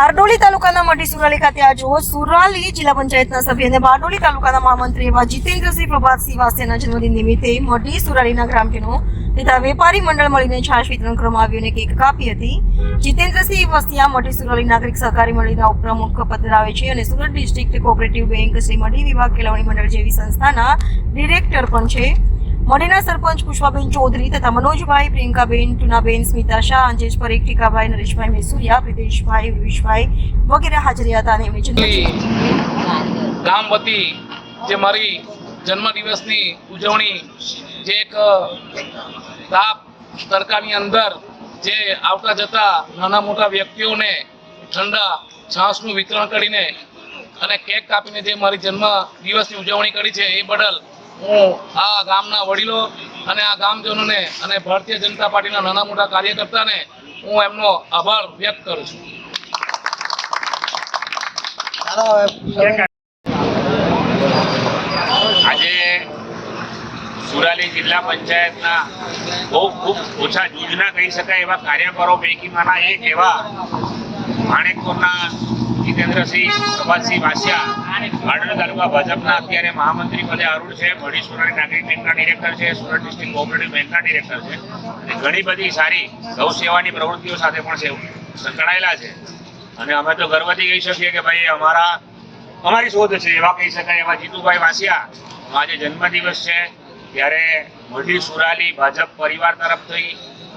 બારડોલી તાલુકાના મઢી સુરાલી ખાતે આજ રોજ સુરાલી જિલ્લા પંચાયતના સભ્ય અને બારડોલી તાલુકાના મહામંત્રી એવા જીતેન્દ્રસિંહ પ્રભાતસિંહ વાસિયાના જન્મદિન નિમિત્તે મઢી સુરાલીના ગ્રામજનો તથા વેપારી મંડળ મળીને છાશ વિતરણ કરવામાં આવ્યું અને કેક કાપી હતી. જીતેન્દ્રસિંહ વસિયા મઢી સુરાલી નાગરિક સહકારી મંડળીના ઉપપ્રમુખ પદ ધરાવે છે અને Surat district cooperative bank Shri Madhi વિભાગ કેળવણી મંડળ જેવી સંસ્થાના ડિરેક્ટર પણ છે. મઢીના સરપંચ પુષ્પાબેન ચૌધરી તથા મનોજભાઈ પ્રિયંકાબેન ટુનાબેન સ્મિતા શાહ અંજેશ પરેખ ટીકાભાઈ નરેશભાઈ મેસુરિયા પ્રિતેશભાઈ વિવેશભાઈ વગેરે હાજરી હતા અને જન્મદિન ગામ વતી જે મારી જન્મદિવસની ઉજવણી જે એક તાપ તડકાની અંદર જે આવતા જતા નાના મોટા વ્યક્તિઓને ઠંડા છાશનું વિતરણ કરીને અને કેક કાપીને જે મારી જન્મ દિવસની ઉજવણી કરી છે એ બદલ હું આ ગામના વડીલો અને આ ગામજનોને અને ભારતીય જનતા પાર્ટીના નાના મોટા કાર્યકર્તાને હું એમનો આભાર વ્યક્ત કરું છું આજે સુરાલી જિલ્લા પંચાયતના બહુ ખૂબ ઓછા જૂજના કહી શકાય એવા કાર્યકરો પૈકીમાંના એક એવા માણેકપુરના જીતેન્દ્રસિંહ પ્રભાતસિંહ વાસિયા બારડોલી તાલુકા ભાજપના અત્યારે મહામંત્રી પદે આરૂઢ છે મઢી સુરાણી નાગરિક બેંકના ડિરેક્ટર છે, સુરત ડિસ્ટ્રિક્ટ કોઓપરેટિવ બેંકના ડિરેક્ટર છે. અને ઘણી બધી સારી ગૌ સેવાની પ્રવૃત્તિઓ સાથે પણ છે સંકળાયેલા છે. અને અમે તો ગર્વથી કહી શકીએ કે ભાઈ અમારા, અમારી શોધ છે, એવા કહી શકાય એવા જીતુભાઈ વાસિયા, આજે જન્મદિવસ છે. ત્યારે મઢી સુરાલી ભાજપ પરિવાર તરફથી,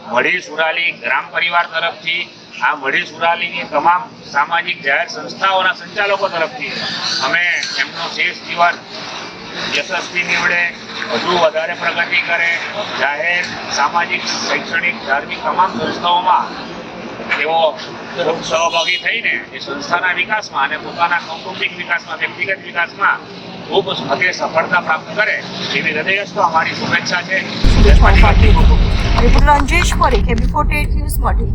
મઢી સુરાલી ગ્રામ પરિવાર તરફથી, આ મઢી સુરાલીની તમામ સામાજિક જાહેર સંસ્થાઓના સંચાલકો તરફથી અમે એમનો શેષ જીવન યશસ્વી નીવડે, વધુ વધારે પ્રગતિ કરે, જાહેર, સામાજિક, શૈક્ષણિક, ધાર્મિક તમામ સંસ્થાઓમાં તેઓ સહભાગી થઈને એ સંસ્થાના વિકાસમાં અને પોતાના કૌટુંબિક વિકાસમાં, વ્યક્તિગત વિકાસમાં ખૂબ હદે સફળતા પ્રાપ્ત કરે એવી હૃદયસ્થ અમારી શુભેચ્છા છે. Ranjesh Parekh AB forty news Madhi